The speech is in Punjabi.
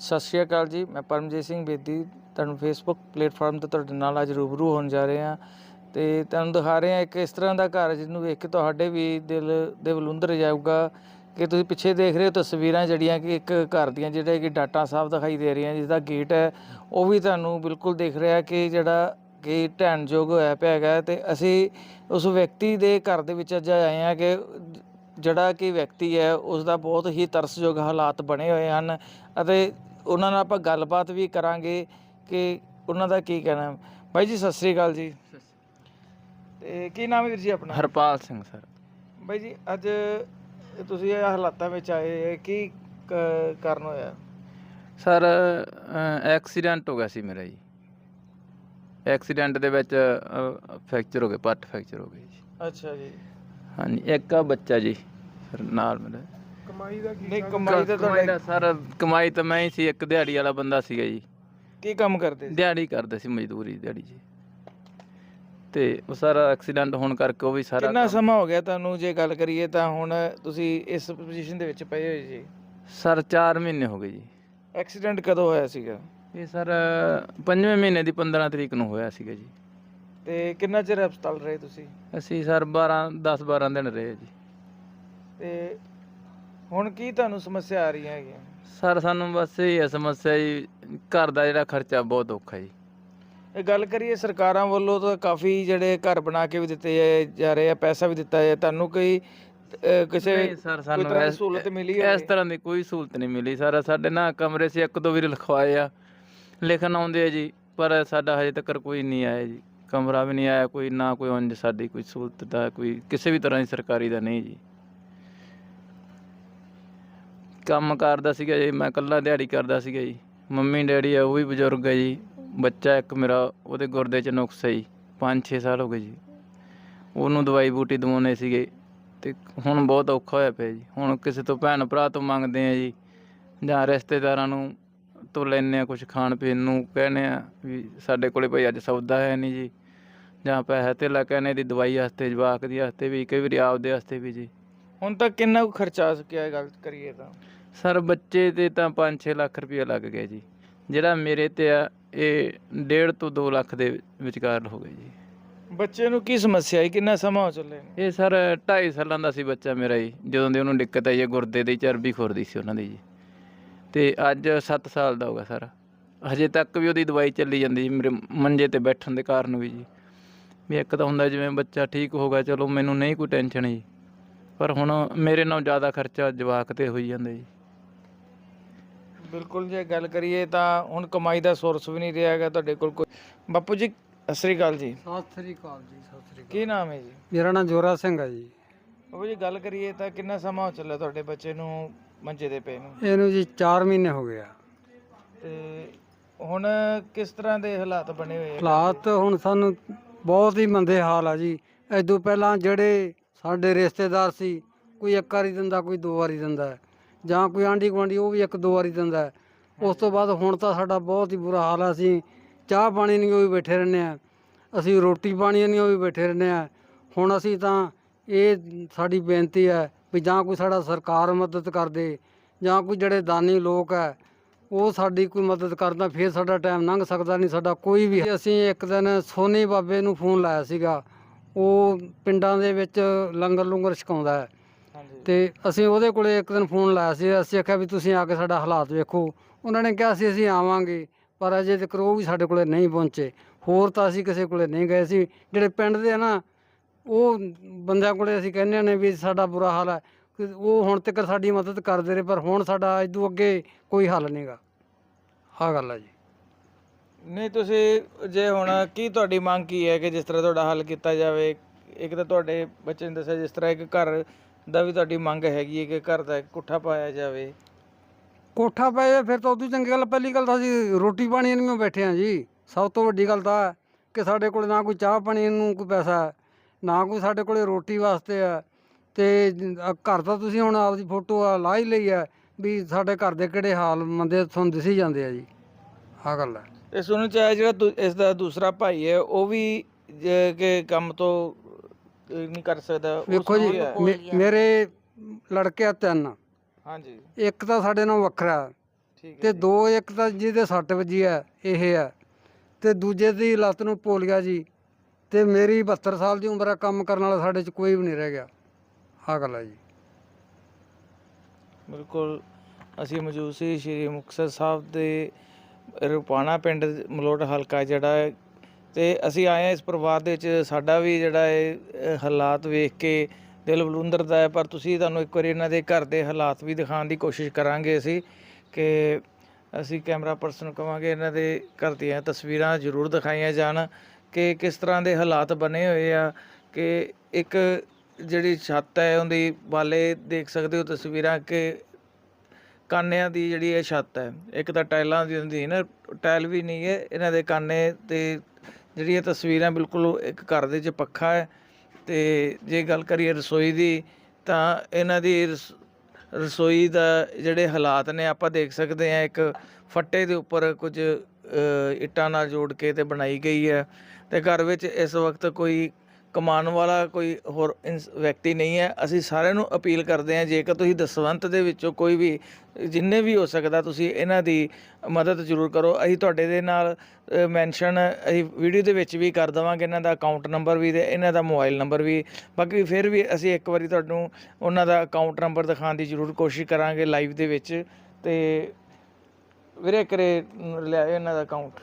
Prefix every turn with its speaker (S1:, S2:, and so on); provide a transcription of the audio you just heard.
S1: ਸਤਿ ਸ਼੍ਰੀ ਅਕਾਲ ਜੀ, ਮੈਂ ਪਰਮਜੀਤ ਸਿੰਘ ਬੇਦੀ ਤੁਹਾਨੂੰ ਫੇਸਬੁੱਕ ਪਲੇਟਫਾਰਮ ਤੇ ਤੁਹਾਡੇ ਨਾਲ ਅੱਜ ਰੂਬਰੂ ਹੋਣ ਜਾ ਰਹੇ ਹਾਂ ਤੇ ਤੁਹਾਨੂੰ ਦਿਖਾ ਰਹੇ ਹਾਂ ਇੱਕ ਇਸ ਤਰ੍ਹਾਂ ਦਾ ਘਰ ਜਿਹਨੂੰ ਵੇਖ ਕੇ ਤੁਹਾਡੇ ਵੀ ਦਿਲ ਦੇ ਬਲੁੰਦਰ ਜਾਊਗਾ। ਕਿ ਤੁਸੀਂ ਪਿੱਛੇ ਦੇਖ ਰਹੇ ਹੋ ਤਸਵੀਰਾਂ ਜਿਹੜੀਆਂ ਕਿ ਇੱਕ ਘਰ ਦੀਆਂ ਜਿਹੜੇ ਕਿ ਡਾਟਾ ਸਾਹਿਬ ਦਿਖਾਈ ਦੇ ਰਹੀਆਂ, ਜਿਸ ਦਾ ਗੇਟ ਹੈ, ਉਹ ਵੀ ਤੁਹਾਨੂੰ ਬਿਲਕੁਲ ਦਿਖ ਰਿਹਾ ਕਿ ਜਿਹੜਾ ਕਿ ਢਹਿਣਯੋਗ ਹੋਇਆ ਪਿਆ ਹੈਗਾ ਤੇ ਅਸੀਂ ਉਸ ਵਿਅਕਤੀ ਦੇ ਘਰ ਦੇ ਵਿੱਚ ਅੱਜ ਆਏ ਹਾਂ ਕਿ ਜਿਹੜਾ ਕਿ ਵਿਅਕਤੀ ਹੈ ਉਸ ਦਾ ਬਹੁਤ ਹੀ ਤਰਸਯੋਗ ਹਾਲਾਤ ਬਣੇ ਹੋਏ ਹਨ ਅਤੇ ਉਹਨਾਂ ਨਾਲ ਆਪਾਂ ਗੱਲਬਾਤ ਵੀ ਕਰਾਂਗੇ ਕਿ ਉਹਨਾਂ ਦਾ ਕੀ ਕਹਿਣਾ। ਹੈ। ਬਾਈ ਜੀ ਸਤਿ ਸ੍ਰੀ ਅਕਾਲ ਜੀ। ਤੇ ਕੀ ਨਾਮ ਹੈ ਵੀਰ ਜੀ ਆਪਣਾ?
S2: ਹਰਪਾਲ ਸਿੰਘ ਸਰ।
S1: ਬਾਈ ਜੀ ਅੱਜ ਤੁਸੀਂ ਇਹ ਹਾਲਾਤਾਂ ਵਿੱਚ ਆਏ ਕੀ ਕ- ਕਾਰਨ ਹੋਇਆ?
S2: ਸਰ ਐਕਸੀਡੈਂਟ ਹੋ ਗਿਆ ਸੀ ਮੇਰਾ ਜੀ। ਐਕਸੀਡੈਂਟ ਦੇ ਵਿੱਚ ਫ੍ਰੈਕਚਰ ਹੋ ਗਿਆ ਪੱਟ ਫ੍ਰੈਕਚਰ ਹੋ ਗਈ ਜੀ।
S1: ਅੱਛਾ ਜੀ।
S2: ਹਾਂਜੀ ਇੱਕ ਆ ਬੱਚਾ ਜੀ ਸਰ ਨਾਲ ਮੇਰਾ।
S1: ਕਮਾਈ ਦਾ ਕੀ ਨਹੀਂ ਕਮਾਈ ਤਾਂ
S2: ਕਮਾਈ
S1: ਤੁਹਾਡਾ
S2: ਦਾ ਸਰ ਕਮਾਈ ਤਾਂ ਮੈਂ ਹੀ ਸੀ ਇੱਕ ਦਿਹਾੜੀ ਵਾਲਾ ਬੰਦਾ ਸੀਗਾ ਜੀ।
S1: ਕੀ ਕੰਮ ਕਰਦੇ ਸੀ?
S2: ਦਿਹਾੜੀ ਕਰਦਾ ਸੀ ਮਜ਼ਦੂਰੀ ਦਿਹਾੜੀ ਜੀ। ਤੇ ਉਹ ਸਾਰਾ ਐਕਸੀਡੈਂਟ ਹੋਣ ਕਰਕੇ ਉਹ ਵੀ ਸਾਰਾ
S1: ਕਿੰਨਾ ਸਮਾਂ ਹੋ ਗਿਆ ਤੁਹਾਨੂੰ? ਜੇ ਗੱਲ ਕਰੀਏ ਤਾਂ ਹੁਣ ਤੁਸੀਂ ਇਸ ਪੋਜੀਸ਼ਨ ਦੇ ਵਿੱਚ ਪਏ ਹੋਏ ਜੀ।
S2: ਸਰ 4 ਮਹੀਨੇ ਹੋ ਗਏ ਜੀ।
S1: ਐਕਸੀਡੈਂਟ ਕਦੋਂ ਹੋਇਆ ਸੀਗਾ?
S2: ਇਹ ਸਰ ਪੰਜਵੇਂ ਮਹੀਨੇ ਦੀ 15 ਤਰੀਕ ਨੂੰ ਹੋਇਆ ਸੀਗਾ ਜੀ।
S1: ਤੇ ਕਿੰਨਾ ਚਿਰ ਹਸਪਤਾਲ ਰਹੇ ਤੁਸੀਂ?
S2: ਅਸੀਂ ਸਰ 12 10 12 ਦਿਨ ਰਹੇ ਜੀ।
S1: ਤੇ ਹੁਣ ਕੀ ਤੁਹਾਨੂੰ ਸਮੱਸਿਆ ਆ ਰਹੀਆਂ ਹੈਗੀਆਂ
S2: ਸਰ ਸਾਨੂੰ ਬਸ ਇਹ ਹੈ ਸਮੱਸਿਆ ਜੀ ਘਰ ਦਾ ਜਿਹੜਾ ਖਰਚਾ ਬਹੁਤ ਔਖਾ ਜੀ।
S1: ਇਹ ਗੱਲ ਕਰੀਏ ਸਰਕਾਰਾਂ ਵੱਲੋਂ ਤਾਂ ਕਾਫੀ ਜਿਹੜੇ ਘਰ ਬਣਾ ਕੇ ਵੀ ਦਿੱਤੇ ਜਾ- ਜਾ ਰਹੇ ਆ ਪੈਸਾ ਵੀ ਦਿੱਤਾ ਹੈ ਤੁਹਾਨੂੰ ਕੋਈ ਅਹ, ਕਿਸੇ
S2: ਨਹੀਂ ਸਰ
S1: ਕੋਈ
S2: ਸਾਨੂੰ
S1: ਤਰ੍ਹਾਂ ਦੀ
S2: ਇਸ-
S1: ਸਹੂਲਤ ਮਿਲੀ
S2: ਇਸ
S1: ਹੋਵੇ?
S2: ਤਰ੍ਹਾਂ ਦੀ ਕੋਈ ਸਹੂਲਤ ਨਹੀਂ ਮਿਲੀ ਸਰ। ਸਾਡੇ ਨਾ ਕਮਰੇ ਸੀ ਇੱਕ ਦੋ ਵਾਰੀ ਲਿਖਵਾਏ ਆ ਲਿਖਣ ਆਉਂਦੇ ਆ ਜੀ ਪਰ ਸਾਡਾ ਹਜੇ ਤੱਕ ਕੋਈ ਨਹੀਂ ਆਇਆ ਜੀ। ਕਮਰਾ ਵੀ ਨਹੀਂ ਆਇਆ ਕੋਈ ਨਾ ਕੋਈ ਉਂਝ ਸਾਡੀ ਕੋਈ ਸਹੂਲਤ ਦਾ ਕੋਈ ਕਿਸੇ ਵੀ ਤਰ੍ਹਾਂ ਦੀ ਸਰਕਾਰੀ ਦਾ ਨਹੀਂ ਜੀ। ਕੰਮ ਕਰਦਾ ਸੀਗਾ ਜੀ, ਮੈਂ ਇਕੱਲਾ ਦਿਹਾੜੀ ਕਰਦਾ ਸੀਗਾ ਜੀ। ਮੰਮੀ ਡੈਡੀ ਆ, ਉਹ ਵੀ ਬਜ਼ੁਰਗ ਹੈ ਜੀ। ਬੱਚਾ ਇੱਕ ਮੇਰਾ, ਉਹਦੇ ਗੁਰਦੇ 'ਚ ਨੁਕਸ ਹੈ ਜੀ 5-6 ਸਾਲ ਹੋ ਗਏ ਜੀ। ਉਹਨੂੰ ਦਵਾਈ ਬੂਟੀ ਦਵਾਉਣੇ ਸੀਗੇ ਤੇ ਹੁਣ ਬਹੁਤ ਔਖਾ ਹੋਇਆ ਪਿਆ ਜੀ। ਹੁਣ ਕਿਸੇ ਤੋਂ ਭੈਣ ਭਰਾ ਤੋਂ ਮੰਗਦੇ ਆ ਜੀ, ਜਾਂ ਰਿਸ਼ਤੇਦਾਰਾਂ ਨੂੰ ਤੋਂ ਲੈਂਦੇ ਆ ਕੁਝ ਖਾਣ ਪੀਣ ਨੂੰ, ਕਹਿੰਦੇ ਆ ਵੀ ਸਾਡੇ ਕੋਲੇ ਭਾਈ ਅੱਜ ਸੌਦਾ ਹੈ ਨਹੀਂ ਜੀ, ਜਾਂ ਪੈਸੇ ਧੇਲਾ ਕਹਿੰਦੇ ਦੀ ਦਵਾਈ ਵਾਸਤੇ, ਜਵਾਕ ਦੀ ਵਾਸਤੇ ਵੀ, ਕਈ ਵਾਰੀ ਆਪਦੇ ਵਾਸਤੇ ਵੀ ਜੀ।
S1: ਹੁਣ ਤੱਕ ਕਿੰਨਾ ਕੁ ਖਰਚਾ ਆ ਸਕਿਆ ਗੱਲ ਕਰੀਏ ਤਾਂ?
S2: ਸਰ ਬੱਚੇ ਤੇ ਤਾਂ 5-6 ਲੱਖ ਰੁਪਏ ਲੱਗ ਗਿਆ ਜੀ। ਜਿਹੜਾ ਮੇਰੇ ਤੇ ਆ ਇਹ 1.5 ਤੋਂ 2 ਲੱਖ ਦੇ ਵਿਚਕਾਰ ਹੋ ਗਏ ਜੀ।
S1: ਬੱਚੇ ਨੂੰ ਕੀ ਸਮੱਸਿਆ ਹੈ ਕਿੰਨਾ ਸਮਾਂ ਹੋ ਚੱਲੇ ਨੇ
S2: ਇਹ ਸਰ 2.5 ਸਾਲਾਂ ਦਾ ਸੀ ਬੱਚਾ ਮੇਰਾ ਜੀ। ਜਦੋਂ ਦੀ ਉਹਨੂੰ ਦਿੱਕਤ ਆਈ ਹੈ ਗੁਰਦੇ ਦੀ ਚਰਬੀ ਖੁਰਦੀ ਸੀ ਉਹਨਾਂ ਦੀ ਜੀ। ਤੇ ਅੱਜ 7 ਸਾਲ ਦਾ ਹੋਗਾ ਸਰ। ਹਜੇ ਤੱਕ ਵੀ ਉਹਦੀ ਦਵਾਈ ਚੱਲੀ ਜਾਂਦੀ ਜੀ ਮੇਰੇ ਮੰਜੇ ਤੇ ਬੈਠਣ ਦੇ ਕਾਰਨ ਵੀ ਜੀ। ਵੀ ਇੱਕ ਤਾਂ ਹੁੰਦਾ ਜਿਵੇਂ ਬੱਚਾ ਠੀਕ ਹੋਗਾ ਚਲੋ ਮੈਨੂੰ ਨਹੀਂ ਕੋਈ ਟੈਨਸ਼ਨ ਜੀ। ਪਰ ਹੁਣ ਮੇਰੇ ਨਾਲ ਜ਼ਿਆਦਾ ਖਰਚਾ ਜਵਾਕ ਤੇ ਹੋਈ ਜਾਂਦਾ ਜੀ।
S1: ਬਿਲਕੁਲ ਜੇ ਗੱਲ ਕਰੀਏ ਤਾਂ ਹੁਣ ਕਮਾਈ ਦਾ ਸੋਰਸ ਵੀ ਨਹੀਂ ਰਿਹਾ ਹੈਗਾ ਤੁਹਾਡੇ ਕੋਲ ਕੋਈ। ਬਾਪੂ ਜੀ ਸਤਿ ਸ੍ਰੀ ਅਕਾਲ ਜੀ।
S3: ਸਤਿ ਸ੍ਰੀ ਅਕਾਲ ਜੀ ਸਤਿ ਸ੍ਰੀ ਅਕਾਲ।
S1: ਕੀ ਨਾਮ ਹੈ ਜੀ?
S3: ਮੇਰਾ ਨਾਮ ਜੋਰਾ ਸਿੰਘ ਹੈ ਜੀ।
S1: ਬਾਪੂ ਜੀ ਗੱਲ ਕਰੀਏ ਤਾਂ ਕਿੰਨਾ ਸਮਾਂ ਹੋ ਚੱਲਿਆ ਤੁਹਾਡੇ ਬੱਚੇ ਨੂੰ ਮੰਜੇ ਦੇ ਪਏ ਨੂੰ?
S3: ਇਹਨੂੰ ਜੀ 4 ਮਹੀਨੇ ਹੋ ਗਏ ਆ।
S1: ਤੇ ਹੁਣ ਕਿਸ ਤਰ੍ਹਾਂ ਦੇ ਹਾਲਾਤ ਬਣੇ ਹੋਏ ਆ?
S3: ਹਾਲਾਤ ਹੁਣ ਸਾਨੂੰ ਬਹੁਤ ਹੀ ਮੰਦੇ ਹਾਲ ਆ ਜੀ। ਐਦੋਂ ਪਹਿਲਾਂ ਜਿਹੜੇ ਸਾਡੇ ਰਿਸ਼ਤੇਦਾਰ ਸੀ ਕੋਈ ਇੱਕ ਵਾਰੀ ਦਿੰਦਾ ਕੋਈ ਦੋ ਵਾਰੀ ਦਿੰਦਾ। ਹੈ। ਜਾਂ ਕੋਈ ਆਂਢੀ ਗੁਆਂਢੀ, ਉਹ ਵੀ ਇੱਕ ਦੋ ਵਾਰੀ ਦਿੰਦਾ ਹੈ। ਉਸ ਤੋਂ ਬਾਅਦ ਹੁਣ ਤਾਂ ਸਾਡਾ ਬਹੁਤ ਹੀ ਬੁਰਾ ਹਾਲ ਆ ਅਸੀਂ ਚਾਹ ਪਾਣੀ ਨਹੀਂ ਉਹ ਵੀ ਬੈਠੇ ਰਹਿੰਦੇ ਆ ਅਸੀਂ ਰੋਟੀ ਪਾਣੀ ਨਹੀਂ ਉਹ ਵੀ ਬੈਠੇ ਰਹਿੰਦੇ ਆ ਹੁਣ ਅਸੀਂ ਤਾਂ ਇਹ ਸਾਡੀ ਬੇਨਤੀ ਹੈ ਵੀ ਜਾਂ ਕੋਈ ਸਾਡਾ ਸਰਕਾਰ ਮਦਦ ਕਰ ਦੇ, ਜਾਂ ਕੋਈ ਜਿਹੜੇ ਦਾਨੀ ਲੋਕ ਹੈ, ਉਹ ਸਾਡੀ ਕੋਈ ਮਦਦ ਕਰਦਾ ਫਿਰ ਸਾਡਾ ਟਾਈਮ ਲੰਘ ਸਕਦਾ ਨਹੀਂ, ਸਾਡਾ ਕੋਈ ਵੀ ਅਸੀਂ ਇੱਕ ਦਿਨ ਸੋਨੀ ਬਾਬੇ ਨੂੰ ਫੋਨ ਲਾਇਆ ਸੀਗਾ। ਉਹ ਪਿੰਡਾਂ ਦੇ ਵਿੱਚ ਲੰਗਰ ਲੁੰਗਰ ਛਕਾਉਂਦਾ ਹੈ। ਤੇ ਅਸੀਂ ਉਹਦੇ ਕੋਲੇ ਇੱਕ ਦਿਨ ਫੋਨ ਲਾਇਆ ਸੀ ਅਸੀਂ ਆਖਿਆ ਵੀ ਤੁਸੀਂ ਆ ਕੇ ਸਾਡਾ ਹਾਲਾਤ ਵੇਖੋ। ਉਹਨਾਂ ਨੇ ਕਿਹਾ ਸੀ ਅਸੀਂ ਆਵਾਂਗੇ ਪਰ ਅਜੇ ਤੱਕ ਉਹ ਵੀ ਸਾਡੇ ਕੋਲੇ ਨਹੀਂ ਪਹੁੰਚੇ। ਹੋਰ ਤਾਂ ਅਸੀਂ ਕਿਸੇ ਕੋਲੇ ਨਹੀਂ ਗਏ ਸੀ। ਜਿਹੜੇ ਪਿੰਡ ਦੇ ਆ ਨਾ ਉਹ ਬੰਦਿਆਂ ਕੋਲੇ ਅਸੀਂ ਕਹਿੰਦੇ ਨੇ ਵੀ ਸਾਡਾ ਬੁਰਾ ਹਾਲ ਹੈ। ਉਹ ਹੁਣ ਤੱਕ ਸਾਡੀ ਮਦਦ ਕਰਦੇ ਰਹੇ ਪਰ ਹੁਣ ਸਾਡਾ ਇਦੋਂ ਅੱਗੇ ਕੋਈ ਹੱਲ ਨਹੀਂਗਾ ਆਹ ਗੱਲ ਹੈ ਜੀ।
S1: ਨਹੀਂ ਤੁਸੀਂ ਜੇ ਹੁਣ ਕੀ ਤੁਹਾਡੀ ਮੰਗ ਕੀ ਹੈ ਕਿ ਜਿਸ ਤਰ੍ਹਾਂ ਤੁਹਾਡਾ ਹੱਲ ਕੀਤਾ ਜਾਵੇ? ਇੱਕ ਤਾਂ ਤੁਹਾਡੇ ਬੱਚੇ ਨੇ ਦੱਸਿਆ ਜਿਸ ਤਰ੍ਹਾਂ ਇੱਕ ਘਰ ਦਾ ਵੀ ਤੁਹਾਡੀ ਮੰਗ ਹੈਗੀ ਹੈ ਕਿ ਘਰ ਦਾ ਇੱਕ ਕੋਠਾ ਪਾਇਆ ਜਾਵੇ।
S3: ਕੋਠਾ ਪੈ ਜਾਏ ਫਿਰ ਤਾਂ ਉਦੋਂ ਚੰਗੀ ਗੱਲ ਪਹਿਲੀ ਗੱਲ ਤਾਂ ਅਸੀਂ ਰੋਟੀ ਪਾਣੀ ਨਹੀਂ ਬੈਠੇ ਹਾਂ ਜੀ। ਸਭ ਤੋਂ ਵੱਡੀ ਗੱਲ ਤਾਂ ਕਿ ਸਾਡੇ ਕੋਲ ਨਾ ਕੋਈ ਚਾਹ ਪਾਣੀ ਨੂੰ ਕੋਈ ਪੈਸਾ ਹੈ, ਨਾ ਕੋਈ ਸਾਡੇ ਕੋਲੇ ਰੋਟੀ ਵਾਸਤੇ ਹੈ। ਤੇ ਅ, ਘਰ ਤਾਂ ਤੁਸੀਂ ਹੁਣ ਆਪਦੀ ਫੋਟੋ ਆ ਲਾ ਹੀ ਲਈ ਹੈ ਵੀ ਸਾਡੇ ਘਰ ਦੇ ਕਿਹੜੇ ਹਾਲ ਮੰਦੇ ਤੁਹਾਨੂੰ ਦਿਸੀ ਜਾਂਦੇ ਆ ਜੀ। ਆਹ ਗੱਲ ਹੈ।
S1: ਇਹ ਸੁਣਨ ਚ ਆਇਆ ਜਿਹੜਾ ਦੂ- ਇਸ ਦਾ ਦੂਸਰਾ ਭਾਈ ਹੈ ਉਹ ਵੀ ਜੇ ਕਿ ਕੰਮ ਤੋਂ ਨਹੀਂ ਕਰ ਸਕਦਾ ਉਸ
S3: ਵੇਖੋ
S1: ਨੂੰ
S3: ਜੀ
S1: ਕੀ ਹੈ?
S3: ਮੇ- ਮੇਰੇ ਲੜਕੇ ਆ ਤਿੰਨ।
S1: ਹਾਂਜੀ।
S3: ਇੱਕ ਤਾਂ ਸਾਡੇ ਨਾਲ ਵੱਖਰਾ ਹੈ, ਤੇ ਦੋ ਇੱਕ ਤਾਂ ਜਿਹਦੇ ਸੱਟ ਵੱਜੀ ਹੈ ਇਹ ਹੈ। ਤੇ ਦੂਜੇ ਦੀ ਲੱਤ ਨੂੰ ਭੁੱਲ ਗਿਆ ਜੀ। ਤੇ ਮੇਰੀ 72 ਸਾਲ ਦੀ ਉਮਰ ਹੈ ਕੰਮ ਕਰਨ ਵਾਲਾ ਸਾਡੇ 'ਚ ਕੋਈ ਵੀ ਨਹੀਂ ਰਹਿ ਗਿਆ। ਆਹ ਗੱਲ ਹੈ ਜੀ।
S1: ਬਿਲਕੁਲ ਅਸੀਂ ਮੌਜੂਦ ਸੀ ਸ਼੍ਰੀ ਮੁਕਤਸਰ ਸਾਹਿਬ ਦੇ ਰੁਪਾਣਾ ਪਿੰਡ ਮਲੋਟ ਹਲਕਾ ਜਿਹੜਾ ਹੈ ਤੇ ਅਸੀਂ ਆਏ ਹਾਂ ਇਸ ਪਰਿਵਾਰ ਦੇ ਵਿੱਚ। ਸਾਡਾ ਵੀ ਜਿਹੜਾ ਹੈ ਹਾਲਾਤ ਵੇਖ ਕੇ ਦਿਲ ਬਲੁੰਦਰਦਾ ਹੈ, ਪਰ ਤੁਸੀਂ ਤੁਹਾਨੂੰ ਇੱਕ ਵਾਰੀ ਇਹਨਾਂ ਦੇ ਘਰ ਦੇ ਹਾਲਾਤ ਵੀ ਦਿਖਾਉਣ ਦੀ ਕੋਸ਼ਿਸ਼ ਕਰਾਂਗੇ ਅਸੀਂ ਕਿ ਅਸੀਂ ਕੈਮਰਾ ਪਰਸਨ ਨੂੰ ਕਵਾਂਗੇ ਇਹਨਾਂ ਦੇ ਘਰ ਦੀਆਂ ਤਸਵੀਰਾਂ ਜ਼ਰੂਰ ਦਿਖਾਈਆਂ ਜਾਣ ਕਿ ਕਿਸ ਤਰ੍ਹਾਂ ਦੇ ਹਾਲਾਤ ਬਣੇ ਹੋਏ ਆ ਕਿ ਇੱਕ ਜਿਹੜੀ ਛੱਤ ਹੈ ਉਹਦੀ ਵਾਲੇ ਦੇਖ ਸਕਦੇ ਹੋ ਤਸਵੀਰਾਂ ਕਿ ਕਾਨਿਆਂ ਦੀ ਜਿਹੜੀ ਇਹ ਛੱਤ ਹੈ। ਇੱਕ ਤਾਂ ਟਾਈਲਾਂ ਦੀ ਹੁੰਦੀ ਹੈ ਨਾ, ਟਾਇਲ ਵੀ ਨਹੀਂ ਹੈ, ਇਹਨਾਂ ਦੇ ਕਾਨੇ ਤੇ ਜਿਹੜੀ ਇਹ ਤਸਵੀਰਾਂ ਬਿਲਕੁਲ ਇੱਕ ਘਰ ਦੇ ਵਿੱਚ ਪੱਖਾ ਹੈ ਤੇ ਜੇ ਗੱਲ ਕਰੀਏ ਰਸੋਈ ਦੀ ਤਾਂ ਇਹਨਾਂ ਦੀ ਰਸ- ਰਸੋਈ ਦਾ ਜਿਹੜੇ ਹਾਲਾਤ ਨੇ ਆਪਾਂ ਦੇਖ ਸਕਦੇ ਹਾਂ ਇੱਕ ਫੱਟੇ ਦੇ ਉੱਪਰ ਕੁਝ ਇੱਟਾਂ ਨਾਲ ਜੋੜ ਕੇ ਤੇ ਬਣਾਈ ਗਈ ਹੈ ਤੇ ਘਰ ਵਿੱਚ ਇਸ ਵਕਤ ਕੋਈ ਕਮਾਉਣ ਵਾਲਾ ਕੋਈ ਹੋਰ ਇਨਸ- ਵਿਅਕਤੀ ਨਹੀਂ ਹੈ। ਅਸੀਂ ਸਾਰਿਆਂ ਨੂੰ ਅਪੀਲ ਕਰਦੇ ਹਾਂ, ਜੇਕਰ ਤੁਸੀਂ ਦਸਵੰਤ ਦੇ ਵਿੱਚੋਂ ਕੋਈ ਵੀ, ਜਿੰਨੇ ਵੀ ਹੋ ਸਕਦਾ, ਤੁਸੀਂ ਇਹਨਾਂ ਦੀ ਮਦਦ ਜ਼ਰੂਰ ਕਰੋ। ਅਸੀਂ ਤੁਹਾਡੇ ਦੇ ਨਾਲ ਮੈਂਸ਼ਨ ਅਸੀਂ ਵੀਡੀਓ ਦੇ ਵਿੱਚ ਵੀ ਕਰ ਦੇਵਾਂਗੇ। ਇਹਨਾਂ ਦਾ ਅਕਾਊਂਟ ਨੰਬਰ ਵੀ ਤੇ ਇਹਨਾਂ ਦਾ ਮੋਬਾਈਲ ਨੰਬਰ ਵੀ। ਬਾਕੀ ਫਿਰ ਵੀ ਅਸੀਂ ਇੱਕ ਵਾਰੀ ਤੁਹਾਨੂੰ ਉਹਨਾਂ ਦਾ ਅਕਾਊਂਟ ਨੰਬਰ ਦਿਖਾਉਣ ਦੀ ਜ਼ਰੂਰ ਕੋਸ਼ਿਸ਼ ਕਰਾਂਗੇ ਲਾਈਵ ਦੇ ਵਿੱਚ। ਤੇ ਵੀਰੇ ਕਰੇ ਲਿਆਇਓ ਇਹਨਾਂ ਦਾ ਅਕਾਊਂਟ।